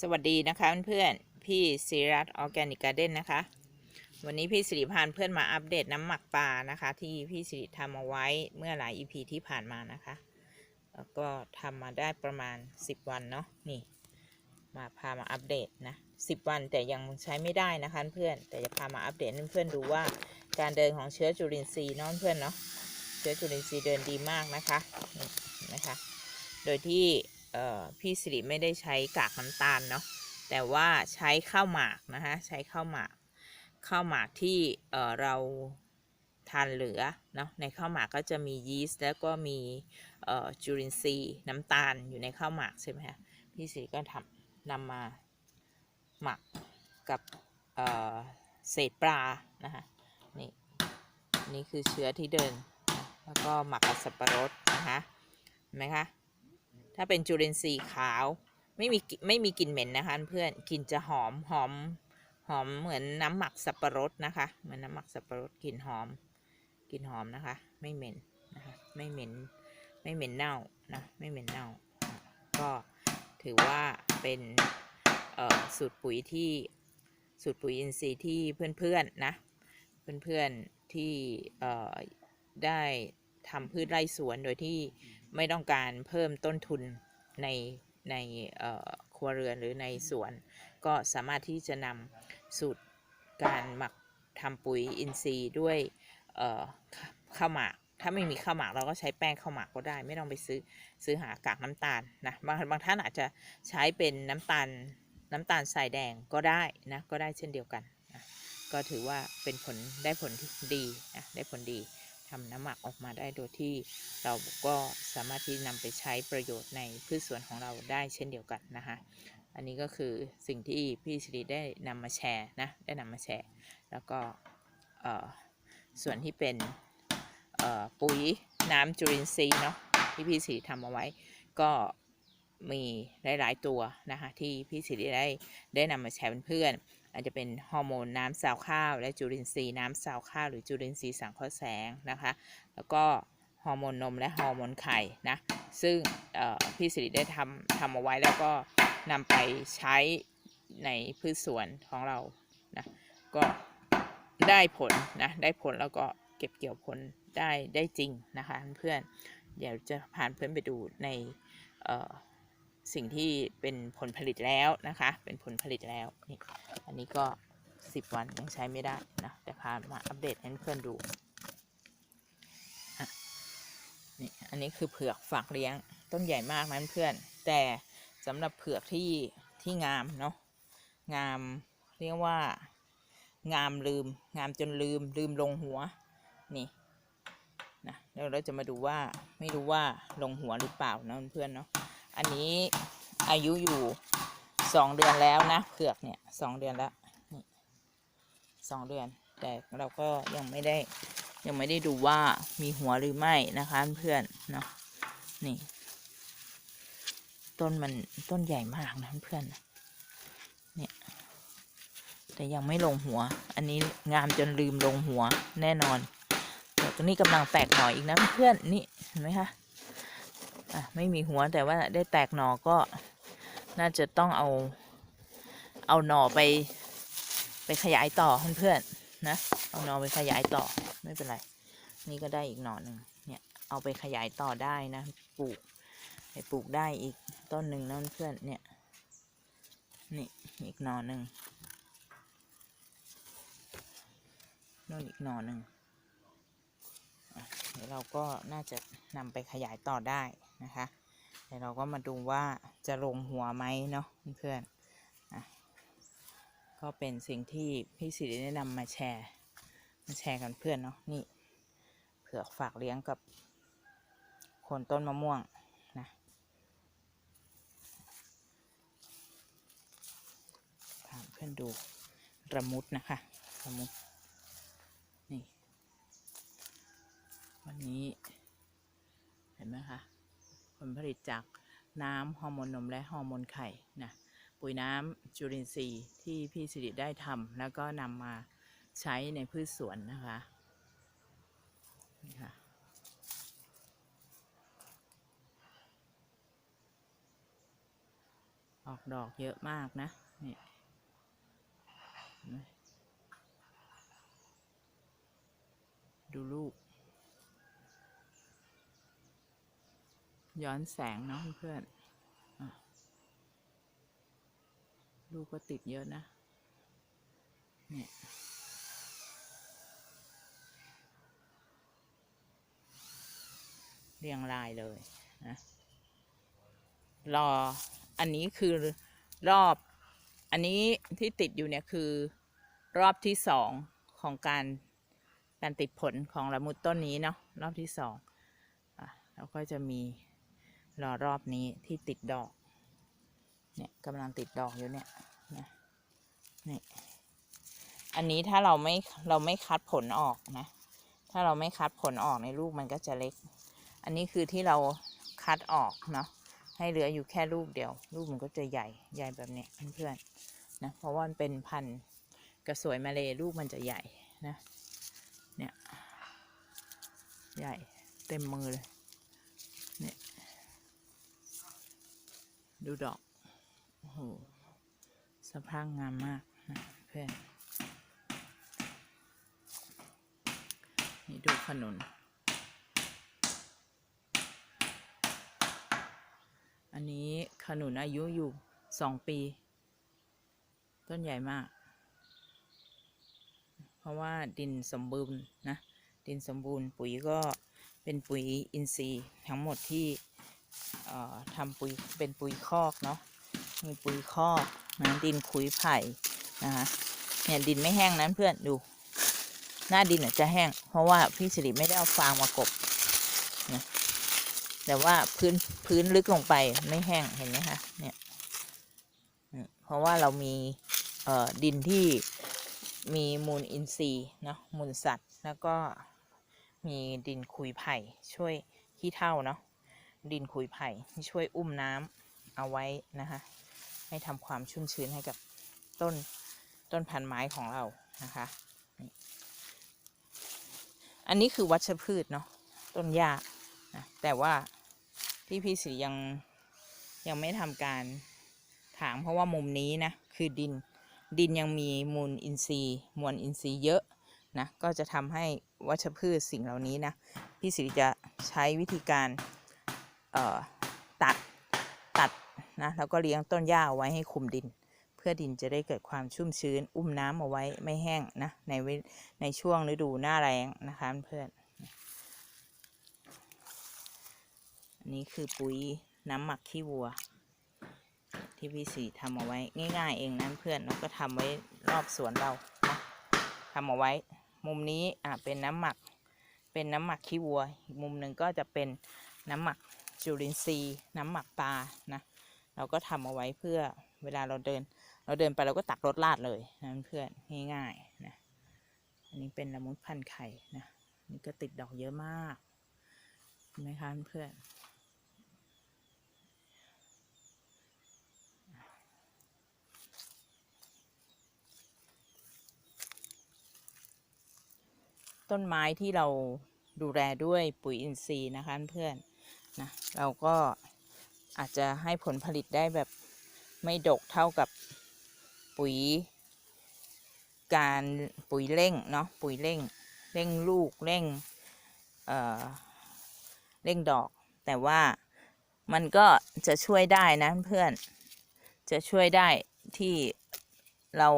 สวัสดีนะคะเพื่อนๆพี่ศิริรัตน์ออร์แกนิกการ์เด้นนะคะ วันนี้พี่สิริพานเพื่อนมาอัปเดตน้ำหมักปลานะคะ ที่พี่สิริทำเอาไว้เมื่อหลาย EP ที่ผ่านมานะคะ แล้วก็ทำมาได้ประมาณ 10 วันเนาะนี่ มาพามาอัปเดตนะ10 วันแต่ยังใช้ไม่ได้นะคะเพื่อนแต่จะพามาอัปเดตเพื่อนๆดูว่าการเดินของเชื้อจุลินทรีย์เนาะเพื่อนเนาะเชื้อจุลินทรีย์เดินดีมากนะคะนะคะ โดยที่ พี่สิริไม่ได้ใช้กากน้ำตาลเนาะแต่ว่าใช้ข้าวหมากนะคะใช้ข้าวหมากข้าวหมากที่เเราทานเหลือเนาะในข้าวหมากก็จะมียีสต์แล้วก็มีจุลินทรีย์น้ำตาลอยู่ในข้าวหมากใช่ไหมคะพี่สิริก็ทำนำมาหมักกับเเศษปลานะคะนี่นี่คือเชื้อที่เดิน แล้วก็หมักกับสับปะรดนะคะเห็นไหมคะ ถ้าเป็นจุลินทรีย์ขาว ไม่มีไม่มีกลิ่นเหม็นนะคะเพื่อนกลิ่นจะหอมหอมหอมเหมือนน้ำหมักสับปะรดนะคะเหมือนน้ำหมักสับปะรดกลิ่นหอมกลิ่นหอมนะคะ ไม่เหม็นนะคะไม่เหม็นไม่เหม็นเน่านะไม่เหม็นเน่า ก็ถือว่าเป็นสูตรปุ๋ยที่สูตรปุ๋ยอินทรีย์ที่เพื่อนๆนะเพื่อนๆที่เอ่ได้ทำพืชไร่สวนโดยที่ ไม่ต้องการเพิ่มต้นทุนในในครัวเรือนหรือในสวน ก็สามารถที่จะนำสูตรการหมักทำปุ๋ยอินทรีย์ด้วยข้าวหมากถ้าไม่มีข้าวหมากเราก็ใช้แป้งข้าวหมากก็ได้ ไม่ต้องไปซื้อซื้อหากากน้ำตาลนะบางบางท่านอาจจะใช้เป็นน้ำตาลน้ำตาลทรายแดงก็ได้นะก็ได้เช่นเดียวกันนะก็ถือว่าเป็นผลได้ผลที่ดีนะได้ผลดี ทำน้ำหมักออกมาได้โดยที่เราก็สามารถที่นำไปใช้ประโยชน์ในพืชสวนของเราได้เช่นเดียวกันนะคะอันนี้ก็คือสิ่งที่พี่สิริได้นำมาแชร์นะได้นำมาแชร์ แล้วก็ส่วนที่เป็นปุ๋ยน้ำจุลินทรีย์เนาะที่พี่สิริทำเอาไว้ ก็มีหลาย ๆ ตัวนะคะที่พี่สิริได้ได้นำมาแชร์เพื่อน อาจจะเป็นฮอร์โมนน้ำซาวข้าว และจุลินทรีย์น้ำซาวข้าว หรือจุลินทรีย์สังเคราะห์แสงนะคะ แล้วก็ฮอร์โมนนมและฮอร์โมนไข่นะ ซึ่งพี่สิริได้ทำทำเอาไว้แล้วก็นำไปใช้ในพืชสวนของเรานะก็ได้ผลนะ ได้ผลแล้วก็เก็บเกี่ยวผลได้ได้จริงนะคะเพื่อนเดี๋ยวจะพาเพื่อนไปดูในสิ่งที่เป็นผลผลิตแล้วนะคะ เป็นผลผลิตแล้วนี่ อันนี้ก็ 10 วันยังใช้ไม่ได้นะแต่พามาอัปเดตให้เพื่อนดูนี่อันนี้คือเผือกฝากเลี้ยงต้นใหญ่มากนะเพื่อน แต่สำหรับเผือกที่ที่งามเนาะงามเรียกว่า งามลืม งามจนลืมลืมลงหัวนี่นะเดี๋ยวเราจะมาดูว่าไม่รู้ว่าลงหัวหรือเปล่านะเพื่อนเนาะอันนี้อายุอยู่ สองเดือนแล้วนะเผือกเนี่ยสองเดือนแล้วนี่สองเดือน แต่เราก็ยังไม่ได้ยังไม่ได้ดูว่ามีหัวหรือไม่นะคะเพื่อนเนาะนี่ ต้นมันต้นใหญ่มากนะเพื่อนเนี่ยแต่ยังไม่ลงหัว อันนี้งามจนลืมลงหัวแน่นอนแต่ตัวนี้กำลังแตกหน่ออีกนะเพื่อนนี่เห็นไหมคะอะไม่มีหัวแต่ว่าได้แตกหน่อก็ น่าจะต้องเอา เอาหน่อไป ไปขยายต่อเพื่อนๆนะ เอาหน่อไปขยายต่อไม่เป็นไร นี่ก็ได้อีกหน่อหนึ่งเนี่ย เอาไปขยายต่อได้นะ ปลูก ไปปลูกได้อีกต้นหนึ่งนะเพื่อนเนี่ย นี่อีกหน่อหนึ่งนู่นอีกหน่อหนึ่งเดี๋ยวเราก็น่าจะนำไปขยายต่อได้นะคะ เดี๋ยวเราก็มาดูว่าจะลงหัวไหมเนาะเพื่อนๆก็เป็นสิ่งที่พี่สิริได้นำมาแชร์ มาแชร์กันเพื่อนเนาะนี่เผือกฝากเลี้ยงกับโคนต้นมะม่วงนะพามเพื่อนดูระมุดนะคะระมุดนี่วันนี้เห็นไหมคะ ผลผลิตจากน้ำฮอร์โมนนมและฮอร์โมนไข่นะปุ๋ยน้ำจุลินทรีย์ที่พี่สิริได้ทำแล้วก็นำมาใช้ในพืชสวนนะคะนี่ค่ะออกดอกเยอะมากนะนี่ดูลูก ย้อนแสงเนาะเพื่อนอลูกก็ติดเยอะนะ เนี่ย เรียงรายเลยนะรอ อันนี้คือรอบ อันนี้ที่ติดอยู่เนี่ยคือรอบที่สองของการการติดผลของละมุดต้นนี้เนาะรอบที่สองอะแล้วก็จะมี รอรอบนี้ที่ติดดอก เนี่ยกำลังติดดอกอยู่เนี่ยนะนี่อันนี้ถ้าเราไม่เราไม่คัดผลออกนะ ถ้าเราไม่คัดผลออกในลูกมันก็จะเล็ก อันนี้คือที่เราคัดออกเนาะให้เหลืออยู่แค่ลูกเดียว ลูกมันก็จะใหญ่ใหญ่แบบเนี้ยเพื่อนๆนะเพราะว่ามันเป็นพันธุ์กระสวยมาเลยลูกมันจะใหญ่นะเนี่ยใหญ่เต็มมือเลย ดูดอก โอ้โหสะพรั่งงามมากนะเพื่อน นี่ดูขนุน อันนี้ขนุนอายุอยู่สองปี ต้นใหญ่มาก เพราะว่าดินสมบูรณ์นะ ดินสมบูรณ์ปุ๋ยก็เป็นปุ๋ยอินทรีย์ทั้งหมดที่ ทำปุ๋ยเป็นปุ๋ยคอกเนาะมีปุ๋ยคอกนะดินขุยไผ่นะคะเนี่ยดินไม่แห้งนั้นเพื่อนดู หน้าดินอาจจะแห้ง เพราะว่าพี่สิริไม่ได้เอาฟางมากบนะแต่ว่าพื้นพื้นลึกลงไปไม่แห้งเห็นไหมคะเนี่ยเพราะว่าเรามีเอ่อดินที่มีมูลอินทรีย์เนาะมูลสัตว์ แล้วก็มีดินขุยไผ่ช่วยขี้เท่าเนาะ ดินขุยไผ่ที่ช่วยอุ้มน้ำเอาไว้นะคะให้ทำความชุ่มชื้นให้กับต้นต้นพันไม้ของเรานะคะอันนี้คือวัชพืชเนาะต้นหญ้านะแต่ว่าที่พี่สิยังยังไม่ทำการถางเพราะว่ามุมนี้นะคือดินดินยังมีมูลอินทรีย์มวลอินทรีย์เยอะนะก็จะทำให้วัชพืชสิ่งเหล่านี้นะพี่สิริจะใช้วิธีการ ตัดตัดนะแล้วก็เลี้ยงต้นหญ้าเอาไว้ให้คุมดิน เพื่อดินจะได้เกิดความชุ่มชื้น อุ้มน้ำเอาไว้ไม่แห้งนะในในช่วงฤดูหน้าแรงนะคะเพื่อนอันนี้คือปุ๋ยน้ำหมักขี้วัว ที่พี่สีทำเอาไว้ง่าย ๆ เองนะเพื่อนแล้วก็ทำไว้รอบสวนเรานะทำเอาไว้ มุมนี้อะเป็นน้ำหมัก เป็นน้ำหมักขี้วัว อีกมุมหนึ่งก็จะเป็นน้ำหมัก จุลินทรีย์น้ำหมักปลานะเราก็ทำเอาไว้เพื่อเวลาเราเดิน เราเดินไปเราก็ตักรถลาดเลยนะเพื่อนง่ายๆนะอันนี้เป็นละมุดพันไข่นะนี่ก็ติดดอกเยอะมากเห็นไหมคะเพื่อนต้นไม้ที่เราดูแลด้วยปุ๋ยอินทรีย์นะคะเพื่อน นะเราก็อาจจะให้ผลผลิตได้แบบไม่ดกเท่ากับปุ๋ย การปุ๋ยเร่งเนาะปุ๋ยเร่งเร่งลูกเร่งเอ่อเร่งดอก แต่ว่ามันก็จะช่วยได้นะเพื่อนจะช่วยได้ที่เรา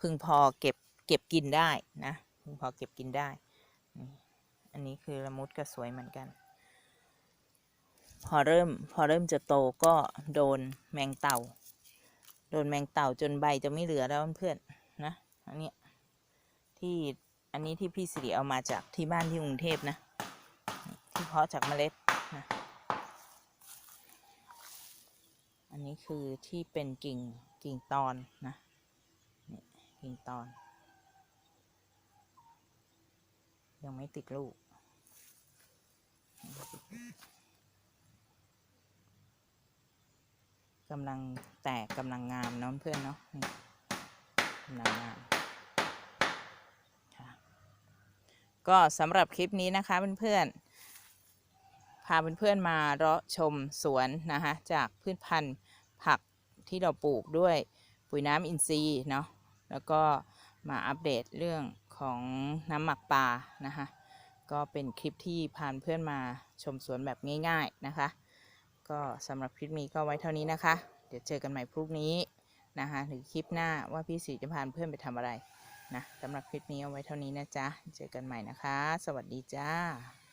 พึงพอเก็บเก็บกินได้นะพึงพอเก็บกินได้ อันนี้คือละมุดก็สวยเหมือนกัน พอเริ่มพอเริ่มจะโตก็โดนแมงเต่า โดนแมงเต่าจนใบจะไม่เหลือแล้วเพื่อนนะอันนี้ที่อันนี้ที่พี่สิริเอามาจากที่บ้านที่กรุงเทพนะที่เพาะจากเมล็ดนะอันนี้คือที่เป็นกิ่งกิ่งตอนนะนี่กิ่งตอน ยังไม่ติดลูก กำลังแตกกำลังงามเนาะเพื่อนเนาะกำลังงามค่ะก็สำหรับคลิปนี้นะคะเพื่อนๆพาเพื่อนๆมาเลาะชมสวนนะคะจากพืชพันธุ์ผักที่เราปลูกด้วยปุ๋ยน้ำอินทรีย์เนาะแล้วก็มาอัปเดตเรื่องของน้ำหมักปลานะคะก็เป็นคลิปที่พาเพื่อนมาชมสวนแบบง่าย ๆนะคะ ก็สำหรับคลิปนี้ก็ไว้เท่านี้นะคะ เดี๋ยวเจอกันใหม่พรุ่งนี้นะคะหรือคลิปหน้าว่าพี่สีจะพานเพื่อนไปทำอะไรนะสำหรับคลิปนี้เอาไว้เท่านี้นะจ๊ะ เจอกันใหม่นะคะ สวัสดีจ้า